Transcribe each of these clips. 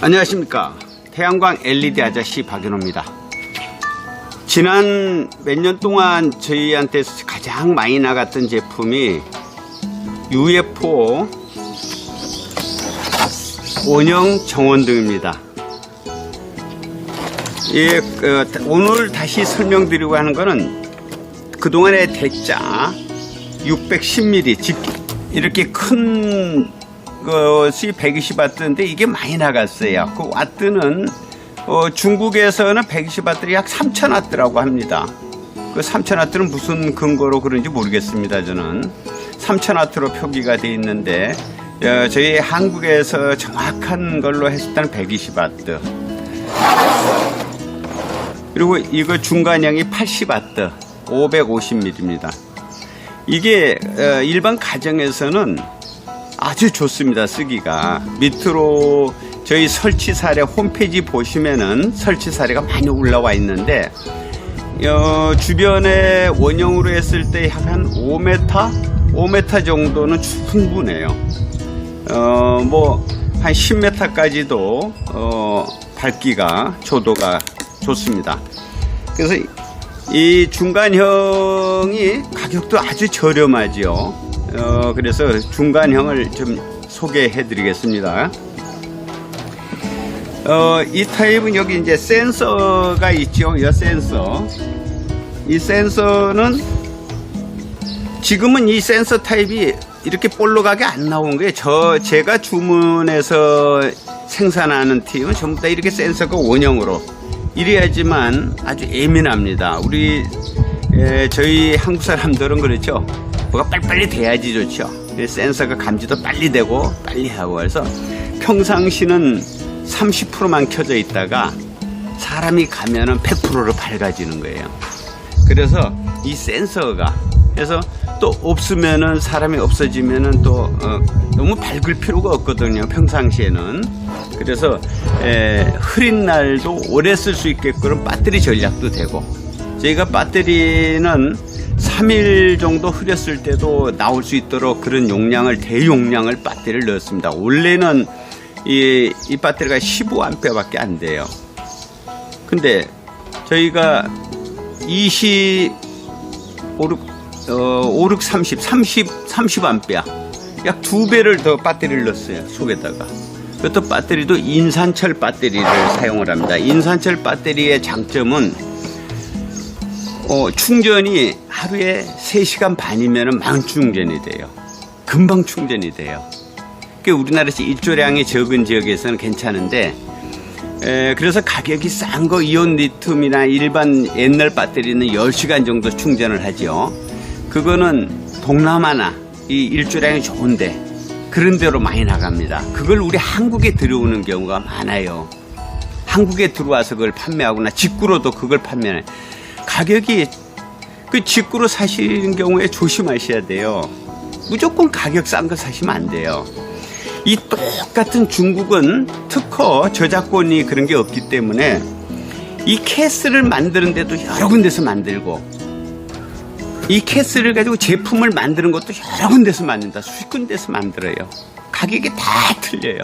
안녕하십니까. 태양광 LED 아저씨 박연호입니다. 지난 몇 년 동안 저희한테 가장 많이 나갔던 제품이 UFO 원형 정원등입니다. 예, 그, 오늘 다시 설명드리고 하는 거는 그동안의 대짜 610mm 즉 이렇게 큰 것이 120W인데 이게 많이 나갔어요. 그 와트는 어, 중국에서는 120W들이 약 3000W라고 합니다. 그 3000W는 무슨 근거로 그런지 모르겠습니다. 저는 3000W로 표기가 돼 있는데 어, 저희 한국에서 정확한 걸로 했을 때는 120W. 그리고 이거 중간형이 80W, 550mm입니다. 이게 어, 일반 가정에서는 아주 좋습니다 쓰기가. 밑으로 저희 설치 사례 홈페이지 보시면은 설치 사례가 많이 올라와 있는데 어, 주변에 원형으로 했을 때 한 5m 5m 정도는 충분해요. 어, 뭐 한 10m까지도 어, 밝기가 조도가 좋습니다. 그래서 이 중간형이 가격도 아주 저렴하죠 어, 그래서 중간형을 좀 소개해 드리겠습니다. 어, 이 타입은 여기 이제 센서가 있죠. 이 센서. 이 센서는 지금은 이 센서 타입이 이렇게 볼록하게 안 나온 거예요. 저 제가 주문해서 생산하는 팀은 전부 다 이렇게 센서가 원형으로 이래야지만 아주 예민합니다. 우리 에, 저희 한국 사람들은 그렇죠. 뭐가 빨리빨리 돼야지 좋죠. 센서가 감지도 빨리 되고 빨리 하고 해서 평상시는 30%만 켜져 있다가 사람이 가면은 100%로 밝아지는 거예요. 그래서 이 센서가 그래서 또 없으면은 사람이 없어지면은 또 어, 너무 밝을 필요가 없거든요. 평상시에는 그래서 에, 흐린 날도 오래 쓸 수 있게끔 배터리 전략도 되고 저희가 배터리는 3일 정도 흐렸을 때도 나올 수 있도록 그런 용량을 대용량을 배터리를 넣었습니다. 원래는 이, 이 배터리가 15A 밖에 안 돼요. 근데 저희가 20 5, 6, 어, 5, 6, 30, 30, 30A 약두 배를 더 배터리를 넣었어요. 속에다가. 그것도 배터리도 인산철 배터리를 사용을 합니다. 인산철 배터리의 장점은 어, 충전이 하루에 3시간 반이면 만 충전이 돼요. 금방 충전이 돼요. 그 우리나라에서 일조량이 적은 지역에서는 괜찮은데 에, 그래서 가격이 싼 거 이온 리튬이나 일반 옛날 배터리는 10시간 정도 충전을 하죠. 그거는 동남아나 이 일조량이 좋은데 그런 데로 많이 나갑니다. 그걸 우리 한국에 들어오는 경우가 많아요. 한국에 들어와서 그걸 판매하거나 직구로도 그걸 판매해. 가격이 그 직구로 사시는 경우에 조심하셔야 돼요. 무조건 가격 싼 거 사시면 안 돼요. 이 똑같은 중국은 특허 저작권이 그런 게 없기 때문에 이 캐스를 만드는데도 여러 군데서 만들고 이 캐스를 가지고 제품을 만드는 것도 여러 군데서 만든다. 수십 군데서 만들어요. 가격이 다 틀려요.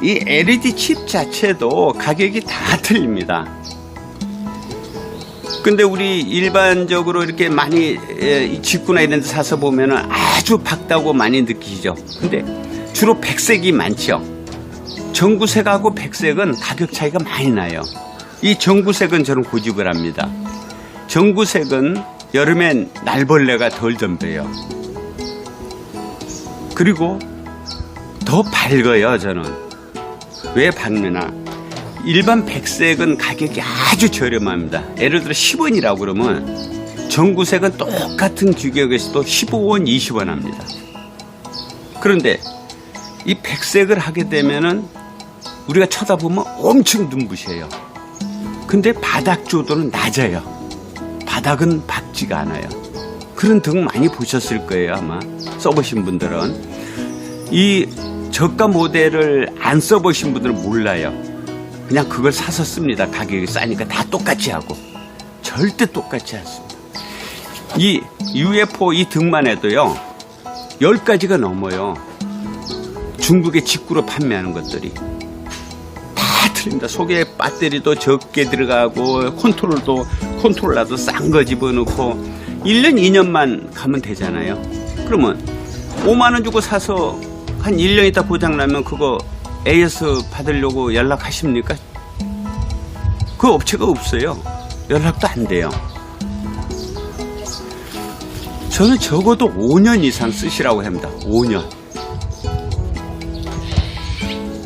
이 LED 칩 자체도 가격이 다 틀립니다. 근데 우리 일반적으로 이렇게 많이 에, 직구나 이런 데 사서 보면은 아주 밝다고 많이 느끼시죠. 근데 주로 백색이 많죠. 전구색하고 백색은 가격 차이가 많이 나요. 이 전구색은 저는 고집을 합니다. 전구색은 여름엔 날벌레가 덜 덤벼요. 그리고 더 밝아요, 저는. 왜 밝느냐? 일반 백색은 가격이 아주 저렴합니다. 예를 들어 10원이라고 그러면 전구색은 똑같은 규격에서도 15원, 20원 합니다. 그런데 이 백색을 하게 되면은 우리가 쳐다보면 엄청 눈부셔요. 근데 바닥 조도는 낮아요. 바닥은 밝지가 않아요. 그런 등 많이 보셨을 거예요, 아마. 써보신 분들은. 이 저가 모델을 안 써보신 분들은 몰라요. 그냥 그걸 사서 씁니다. 가격이 싸니까 다 똑같이 하고. 절대 똑같지 않습니다. 이 UFO 이 등만 해도요, 10가지가 넘어요. 중국의 직구로 판매하는 것들이 다 틀립니다. 속에 배터리도 적게 들어가고 컨트롤도 컨트롤러도 싼 거 집어넣고 1년 2년만 가면 되잖아요. 그러면 5만 원 주고 사서 한 1년 있다 고장 나면 그거 AS 받으려고 연락하십니까? 그 업체가 없어요. 연락도 안 돼요. 저는 적어도 5년 이상 쓰시라고 합니다. 5년.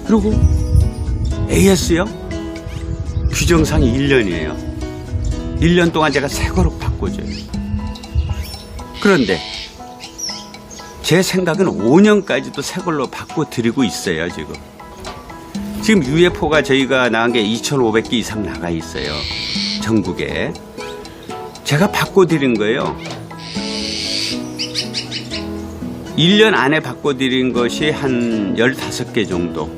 그리고 AS요? 규정상이 1년이에요. 1년 동안 제가 새 거로 바꿔줘요. 그런데 제 생각은 5년까지도 새 걸로 바꿔 드리고 있어요, 지금. 지금 UFO가 저희가 나간 게 2,500개 이상 나가 있어요. 전국에. 제가 바꿔드린 거예요. 1년 안에 바꿔드린 것이 한 15개 정도.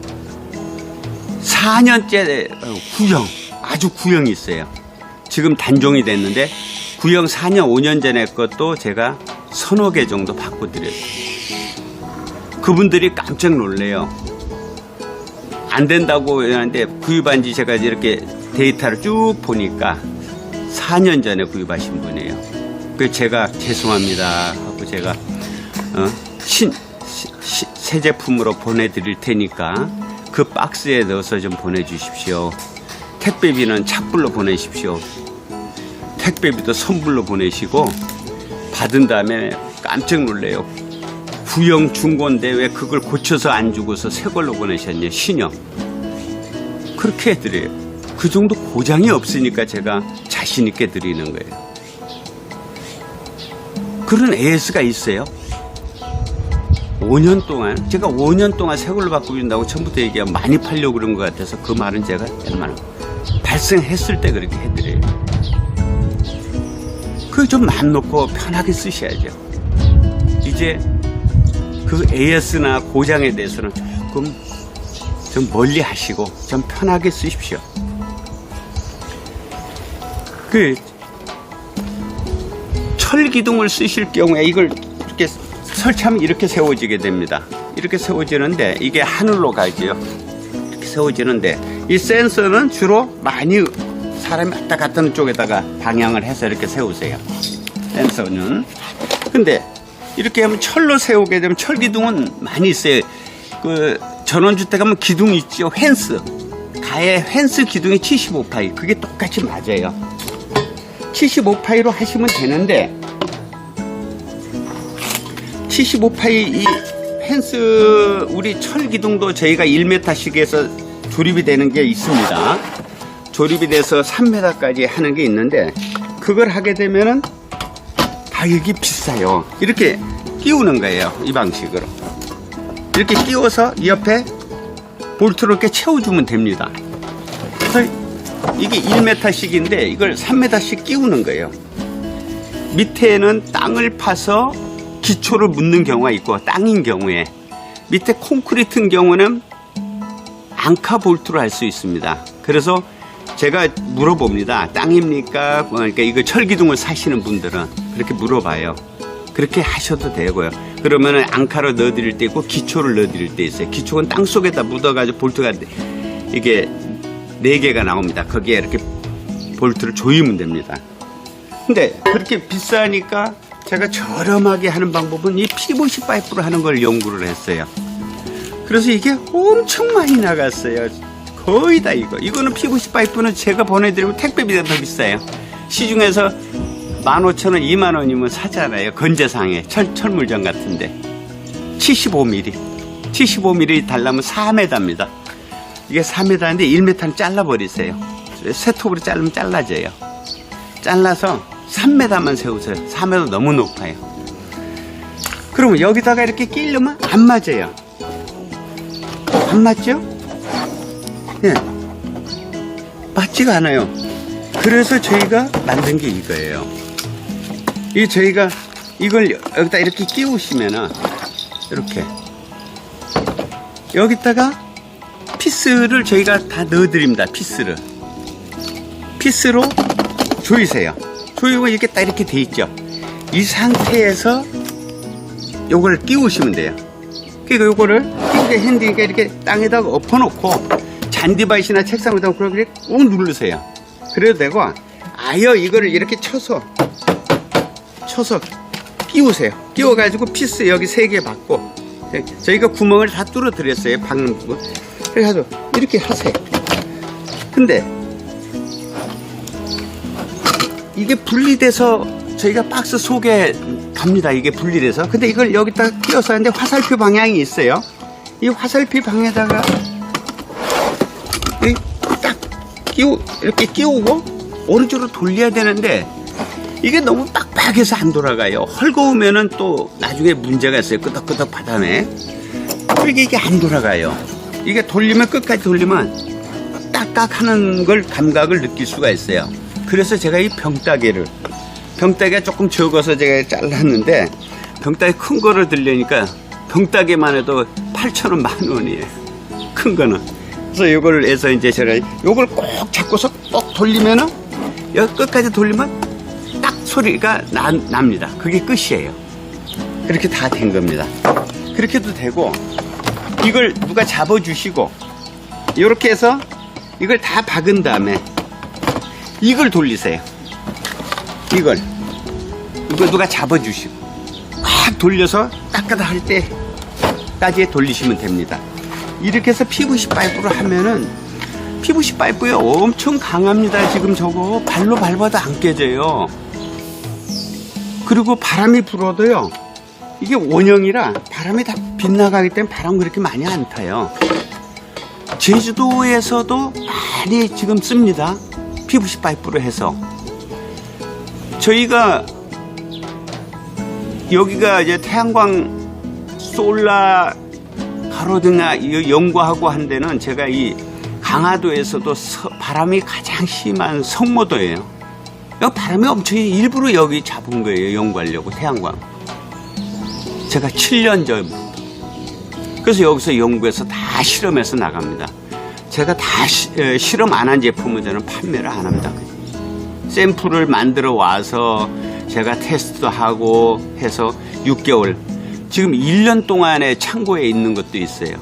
4년째 구형, 아주 구형이 있어요. 지금 단종이 됐는데, 구형 4년, 5년 전에 것도 제가 서너 개 정도 바꿔드렸어요. 그분들이 깜짝 놀래요. 안 된다고 하는데 구입한 지 제가 이렇게 데이터를 쭉 보니까 4년 전에 구입하신 분이에요. 그 제가 죄송합니다 하고 제가 어, 신, 시- 시- 새 제품으로 보내드릴 테니까 그 박스에 넣어서 좀 보내주십시오. 택배비는 착불로 보내십시오. 택배비도 선불로 보내시고 받은 다음에 깜짝 놀래요. 구형 중고인데 왜 그걸 고쳐서 안 주고서 새 걸로 보내셨냐? 신형. 그렇게 해드려요. 그 정도 고장이 없으니까 제가 자신 있게 드리는 거예요. 그런 AS가 있어요. 5년 동안 제가 5년 동안 새 걸로 바꾸준다고 처음부터 얘기하면 많이 팔려고 그런 것 같아서 그 말은 제가 정말 발생했을 때 그렇게 해드려요. 그좀 마음 놓고 편하게 쓰셔야죠. 이제 그 AS나 고장에 대해서는 조금 좀 멀리 하시고 좀 편하게 쓰십시오. 그 철기둥을 쓰실 경우에 이걸 이렇게 설치하면 이렇게 세워지게 됩니다. 이렇게 세워지는데 이게 하늘로 가지요. 이렇게 세워지는데 이 센서는 주로 많이 사람이 왔다 갔다 하는 쪽에다가 방향을 해서 이렇게 세우세요. 센서는. 근데 이렇게 하면 철로 세우게 되면 철 기둥은 많이 있어요. 그 전원주택 하면 기둥 있죠. 펜스. 가에 펜스 기둥이 75파이. 그게 똑같이 맞아요. 75파이로 하시면 되는데 75파이 이 펜스 우리 철 기둥도 저희가 1m씩 해서 조립이 되는 게 있습니다. 조립이 돼서 3m까지 하는 게 있는데 그걸 하게 되면은 가격이 비싸요. 이렇게 끼우는 거예요. 이 방식으로. 이렇게 끼워서 이 옆에 볼트로 이렇게 채워주면 됩니다. 이게 1m씩인데 이걸 3m씩 끼우는 거예요. 밑에는 땅을 파서 기초를 묻는 경우가 있고 땅인 경우에 밑에 콘크리트인 경우는 앙카 볼트로 할 수 있습니다. 그래서 제가 물어봅니다. 땅입니까? 그러니까 이거 철기둥을 사시는 분들은 그렇게 물어봐요. 그렇게 하셔도 되고요. 그러면은 앙카로 넣어드릴 때 있고 기초를 넣어드릴 때 있어요. 기초는 땅 속에다 묻어가지고 볼트가 이게 네 개가 나옵니다. 거기에 이렇게 볼트를 조이면 됩니다. 근데 그렇게 비싸니까 제가 저렴하게 하는 방법은 이 PVC 파이프로 하는 걸 연구를 했어요. 그래서 이게 엄청 많이 나갔어요. 거의 다 이거. 이거는 PVC 파이프는 제가 보내드리면 택배비가 더 비싸요. 시중에서 15,000원, 2만원이면 사잖아요. 건재상에. 철, 철물점 같은데. 75mm. 75mm 달라면 4m입니다. 이게 4m인데 1m는 잘라버리세요. 쇠톱으로 자르면 잘라져요. 잘라서 3m만 세우세요. 3m 너무 높아요. 그러면 여기다가 이렇게 끼려면 안 맞아요. 안 맞죠? 예. 맞지가 않아요. 그래서 저희가 만든 게 이거예요. 이 저희가 이걸 여기다 이렇게 끼우시면은 이렇게 여기다가 피스를 저희가 다 넣어드립니다. 피스를 피스로 조이세요. 조이고 이렇게 딱 이렇게 돼 있죠. 이 상태에서 요걸 끼우시면 돼요. 그러니까 요거를 이게 핸디니까 이렇게 땅에다가 엎어놓고 잔디밭이나 책상 위에다 그렇게 꾹 누르세요. 그래도 되고 아예 이거를 이렇게 쳐서 쳐서 끼우세요. 끼워가지고 피스 여기 세 개 받고 네, 저희가 구멍을 다 뚫어 드렸어요. 박는 부분. 그래가지고 이렇게 하세요. 근데 이게 분리돼서 저희가 박스 속에 갑니다. 이게 분리돼서. 근데 이걸 여기다 끼워서 하는데 화살표 방향이 있어요. 이 화살표 방향에다가 이딱 끼우 이렇게 끼우고 오른쪽으로 돌려야 되는데 이게 너무 빡 빡해서 안 돌아가요. 헐거우면은 또 나중에 문제가 있어요. 끄덕끄덕 바닥에. 그러게 이게 안 돌아가요. 이게 돌리면 끝까지 돌리면 딱딱 하는 걸 감각을 느낄 수가 있어요. 그래서 제가 이 병따개를 병따개가 조금 적어서 제가 잘랐는데 병따개 큰 거를 들려니까 병따개만 해도 8,000원 만 원이에요. 큰 거는. 그래서 이걸 해서 이제 제가 이걸 꼭 잡고서 꼭 돌리면은 여기 끝까지 돌리면 딱 소리가 나, 납니다. 그게 끝이에요. 그렇게 다 된 겁니다. 그렇게도 되고 이걸 누가 잡아주시고 이렇게 해서 이걸 다 박은 다음에 이걸 돌리세요. 이걸 이걸 누가 잡아주시고 막 돌려서 닦아다 할 때까지 돌리시면 됩니다. 이렇게 해서 PVC 파이프로 하면은 PVC 파이프에 엄청 강합니다. 지금 저거 발로 밟아도 안 깨져요. 그리고 바람이 불어도요. 이게 원형이라 바람이 다 빗나가기 때문에 바람 그렇게 많이 안 타요. 제주도에서도 많이 지금 씁니다. PVC 파이프로 해서. 저희가 여기가 이제 태양광 솔라 가로등이나 이 연구하고 한 데는 제가 이 강화도에서도 서- 바람이 가장 심한 성모도예요. 여기 바람이 엄청 일부러 여기 잡은 거예요. 연구하려고 태양광. 제가 7년 전부터. 그래서 여기서 연구해서 다 실험해서 나갑니다. 제가 다 시- 에, 실험 안 한 제품은 저는 판매를 안 합니다. 샘플을 만들어 와서 제가 테스트도 하고 해서 6개월 지금 1년 동안에 창고에 있는 것도 있어요.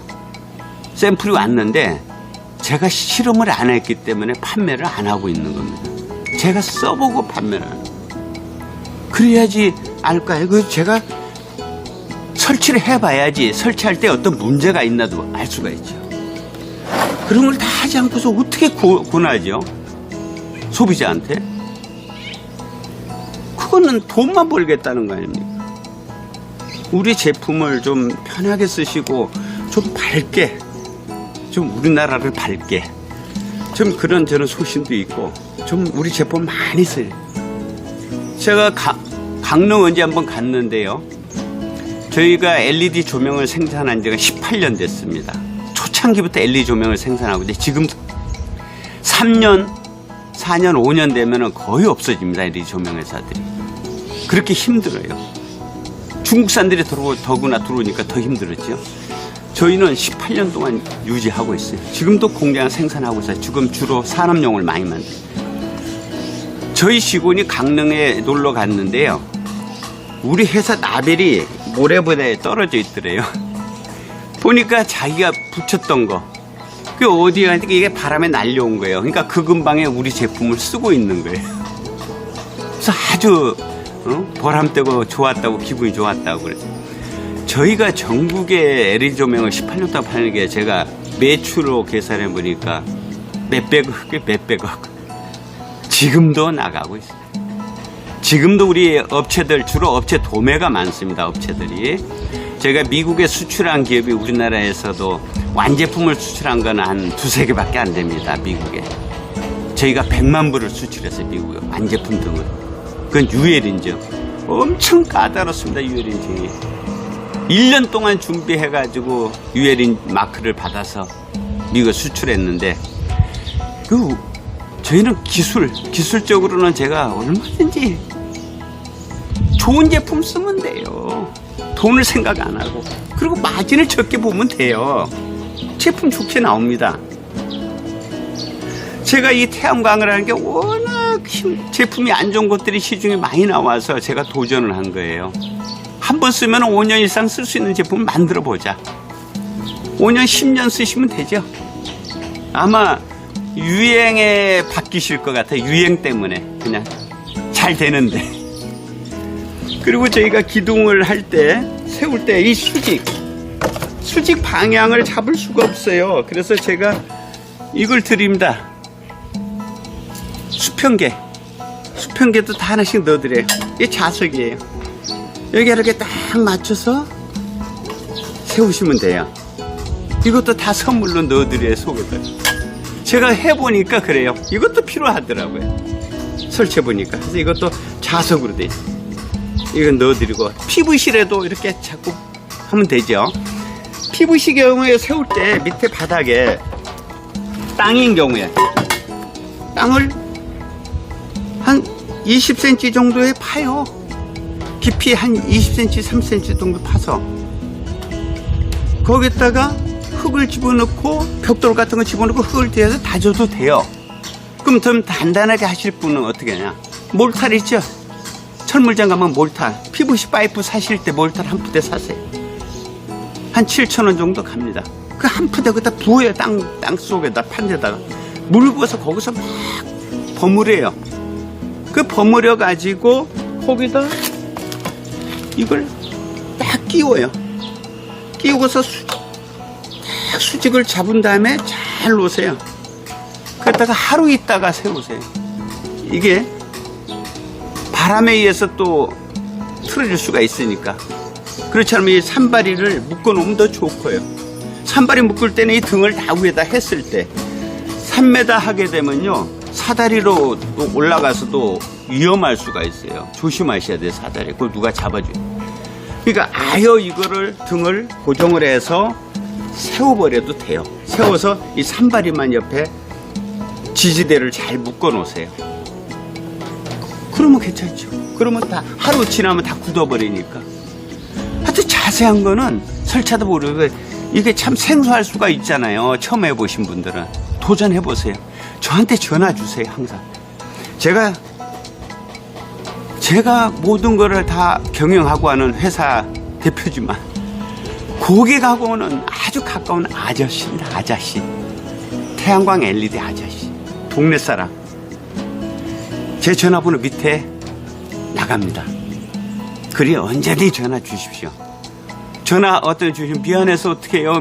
샘플이 왔는데 제가 실험을 안 했기 때문에 판매를 안 하고 있는 겁니다. 제가 써보고 판매를 하는 거예요. 그래야지 알까요? 그 제가 설치를 해봐야지 설치할 때 어떤 문제가 있나도 알 수가 있죠. 그런 걸 다 하지 않고서 어떻게 구, 권하죠? 소비자한테? 그거는 돈만 벌겠다는 거 아닙니까? 우리 제품을 좀 편하게 쓰시고 좀 밝게 좀 우리나라를 밝게 좀 그런 저는 소신도 있고 좀 우리 제품 많이 써요. 제가 가- 강릉 언제 한번 갔는데요. 저희가 LED 조명을 생산한 지가 18년 됐습니다. 초창기부터 LED 조명을 생산하고 있는데 지금 3년, 4년, 5년 되면 거의 없어집니다. LED 조명 회사들이. 그렇게 힘들어요. 중국산들이 들어오, 더구나 들어오니까 더 힘들었죠. 저희는 18년 동안 유지하고 있어요. 지금도 공장 생산하고 있어요. 지금 주로 산업용을 많이 만들어요. 저희 직원이 강릉에 놀러 갔는데요. 우리 회사 라벨이 모래보다에 떨어져 있더래요. 보니까 자기가 붙였던 거. 그 어디에 이게 바람에 날려온 거예요. 그러니까 그 근방에 우리 제품을 쓰고 있는 거예요. 그래서 아주 어? 보람되고 좋았다고 기분이 좋았다고 그래서 저희가 전국에 LED 조명을 18년 동안 파는 게 제가 매출로 계산해 보니까 몇백억, 몇백억. 지금도 나가고 있어요. 지금도 우리 업체들 주로 업체 도매가 많습니다. 업체들이 제가 미국에 수출한 기업이 우리나라에서도 완제품을 수출한 건 한 두세 개밖에 안 됩니다. 미국에 저희가 100만 부를 수출했어요. 미국에 완제품 등을 그건 유엘 인증 엄청 까다롭습니다. 유엘 인증이 1년 동안 준비해가지고 인 마크를 받아서 미국에 수출했는데 그 저희는 기술 기술적으로는 제가 얼마든지 좋은 제품 쓰면 돼요. 돈을 생각 안 하고. 그리고 마진을 적게 보면 돼요. 제품 좋게 나옵니다. 제가 이 태양광을 하는 게 워낙 힘- 제품이 안 좋은 것들이 시중에 많이 나와서 제가 도전을 한 거예요. 한 번 쓰면 5년 이상 쓸 수 있는 제품을 만들어 보자. 5년, 10년 쓰시면 되죠. 아마 유행에 바뀌실 것 같아요. 유행 때문에 그냥 잘 되는데. 그리고 저희가 기둥을 할 때 세울 때 이 수직 수직 방향을 잡을 수가 없어요. 그래서 제가 이걸 드립니다. 수평계. 수평계도 다 하나씩 넣어드려요. 이게 자석이에요. 여기 이렇게 딱 맞춰서 세우시면 돼요. 이것도 다 선물로 넣어드려요, 속에다. 제가 해보니까 그래요. 이것도 필요하더라고요. 설치해보니까. 그래서 이것도 자석으로 돼 있어요. 이건 넣어드리고, PVC라도 이렇게 자꾸 하면 되죠. PVC 경우에 세울 때 밑에 바닥에 땅인 경우에 땅을 한 20cm 정도에 파요. 깊이 한 20cm, 30cm 정도 파서 거기다가 흙을 집어넣고 벽돌 같은 거 집어넣고 흙을 대서 다져도 돼요. 그럼 좀 단단하게 하실 분은 어떻게 하냐? 몰탈 있죠? 철물점 가면 몰탈, PVC 파이프 사실 때 몰탈 한 푸대 사세요. 한 7,000원 정도 갑니다. 그 한 푸대 거기다 부어요. 땅, 땅 속에다, 판 데다가. 물 부어서 거기서 막 버무려요. 그 버무려 가지고 거기다 이걸 딱 끼워요. 끼우고서 수, 딱 수직을 잡은 다음에 잘 놓으세요. 그러다가 하루 있다가 세우세요. 이게 바람에 의해서 또 틀어질 수가 있으니까. 그렇지 않으면 이 산바리를 묶어 놓으면 더 좋고요. 산바리 묶을 때는 이 등을 다 위에다 했을 때 3m 하게 되면요. 사다리로 또 올라가서도 위험할 수가 있어요. 조심하셔야 돼요, 사다리. 그걸 누가 잡아줘요. 그러니까 아예 이거를 등을 고정을 해서 세워버려도 돼요. 세워서 이 산바리만 옆에 지지대를 잘 묶어 놓으세요. 그러면 괜찮죠. 그러면 다 하루 지나면 다 굳어버리니까. 하여튼 자세한 거는 설치하다 모르고 이게 참 생소할 수가 있잖아요. 처음 해보신 분들은 도전해보세요. 저한테 전화 주세요, 항상. 제가 제가 모든 거를 다 경영하고 하는 회사 대표지만 고객하고는 아주 가까운 아저씨입니다, 아저씨. 태양광 LED 아저씨. 동네 사람. 제 전화번호 밑에 나갑니다. 그리 언제든지 전화 주십시오. 전화 어떤 주시면 미안해서 어떻게 해요?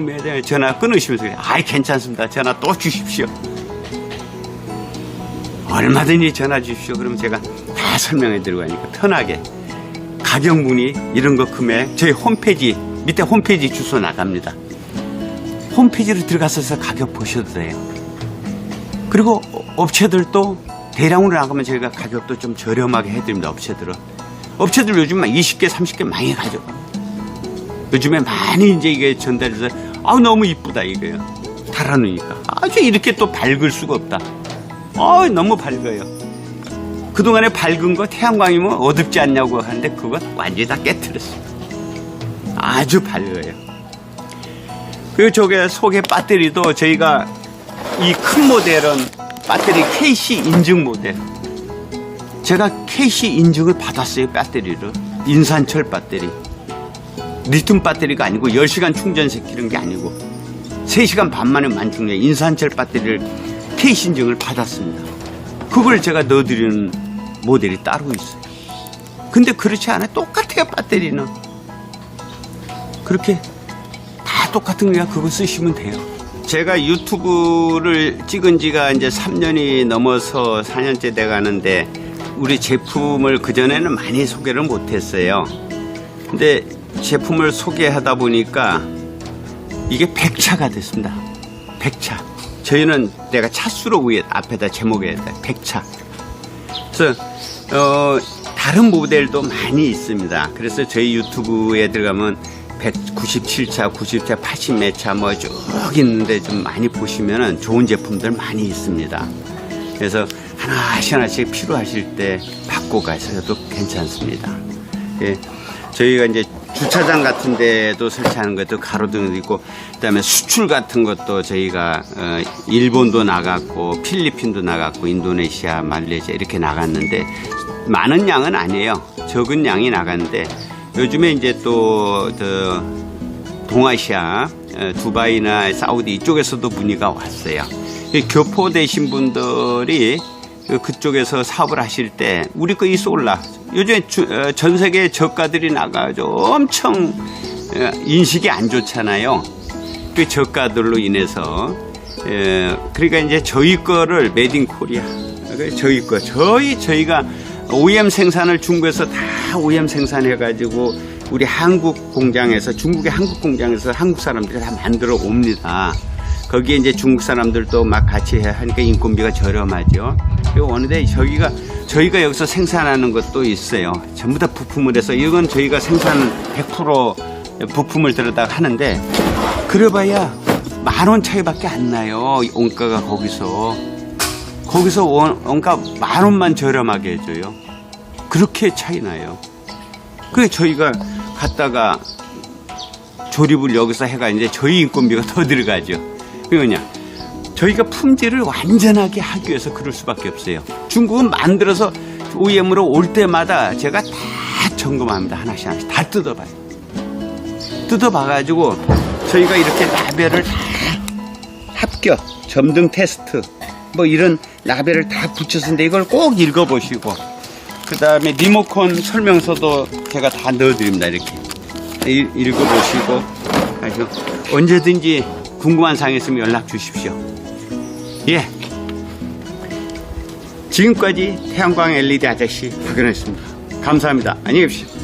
전화 끊으시면서. 아이 괜찮습니다. 전화 또 주십시오. 얼마든지 전화 주십시오. 그러면 제가 다 설명해 드리고 하니까 편하게 가격 문의 이런 거 금액 저희 홈페이지 밑에 홈페이지 주소 나갑니다. 홈페이지로 들어가서 가격 보셔도 돼요. 그리고 업체들도 대량으로 나가면 저희가 가격도 좀 저렴하게 해드립니다. 업체들은 업체들 요즘 막 20개, 30개 많이 가져갑니다. 요즘에 많이 이제 이게 전달해서 아 너무 이쁘다 이거요. 달아놓으니까 아주 이렇게 또 밝을 수가 없다. 아 너무 밝아요. 그동안에 밝은 거 태양광이면 어둡지 않냐고 하는데 그거 완전히 다 깨뜨렸어요. 아주 밝아요. 그리고 저게 속에 배터리도 저희가 이 큰 모델은 배터리 KC 인증 모델. 제가 KC 인증을 받았어요, 배터리를. 인산철 배터리. 리튬 배터리가 아니고 10시간 충전 시키는 게 아니고 3시간 반 만에 만충전 인산철 배터리를 KC 인증을 받았습니다. 그걸 제가 넣어드리는 모델이 따로 있어요. 근데 그렇지 않아요. 똑같아요, 배터리는. 그렇게 다 똑같은 거야. 그거 쓰시면 돼요. 제가 유튜브를 찍은 지가 이제 3년이 넘어서 4년째 돼 가는데 우리 제품을 그전에는 많이 소개를 못 했어요. 근데 제품을 소개하다 보니까 이게 100차가 됐습니다. 100차. 저희는 내가 차수로 위에 앞에다 제목에다 100차. 그래서 어, 다른 모델도 많이 있습니다. 그래서 저희 유튜브에 들어가면 197차, 90차, 80몇 차 뭐 쭉 있는데 좀 많이 보시면은 좋은 제품들 많이 있습니다. 그래서 하나씩 하나씩 필요하실 때 받고 가셔도 괜찮습니다. 예, 저희가 이제 주차장 같은 데도 설치하는 것도 가로등도 있고 그다음에 수출 같은 것도 저희가 어, 일본도 나갔고 필리핀도 나갔고 인도네시아, 말레이시아 이렇게 나갔는데 많은 양은 아니에요. 적은 양이 나갔는데 요즘에 이제 또, 저, 동아시아, 어, 두바이나 사우디 이쪽에서도 문의가 왔어요. 이 교포 되신 분들이 그- 그쪽에서 사업을 하실 때 우리 거 이 솔라 요즘에 주- 어, 전 세계 저가들이 나가죠 엄청 어, 인식이 안 좋잖아요. 그 저가들로 인해서 에, 그러니까 이제 저희 거를 메딘 코리아 그 저희 거 저희 저희가 OEM 생산을 중국에서 다 OEM 생산해 가지고 우리 한국 공장에서 중국의 한국 공장에서 한국 사람들이 다 만들어 옵니다. 거기에 이제 중국 사람들도 막 같이 해 하니까 인건비가 저렴하죠. 그리고 어느데 저기가 저희가 여기서 생산하는 것도 있어요. 전부 다 부품을 해서 이건 저희가 생산 100% 부품을 들여다 하는데 그래봐야 만 원 차이밖에 안 나요. 이 원가가 거기서 거기서 원, 원가 만 원만 저렴하게 해줘요. 그렇게 차이 나요. 그래 저희가 갔다가 조립을 여기서 해가 이제 저희 인건비가 더 들어가죠. 그러냐 저희가 품질을 완전하게 하기 위해서 그럴 수밖에 없어요. 중국은 만들어서 OEM으로 올 때마다 제가 다 점검합니다. 하나씩 하나씩 다 뜯어봐요. 뜯어봐가지고 저희가 이렇게 라벨을 다 합격, 점등 테스트 뭐 이런 라벨을 다 붙였는데 이걸 꼭 읽어보시고 그 다음에 리모컨 설명서도 제가 다 넣어드립니다 이렇게 일- 읽어보시고 언제든지 궁금한 사항 있으면 연락 주십시오. 예. 지금까지 태양광 LED 아저씨 박연했습니다. 감사합니다. 안녕히 계십시오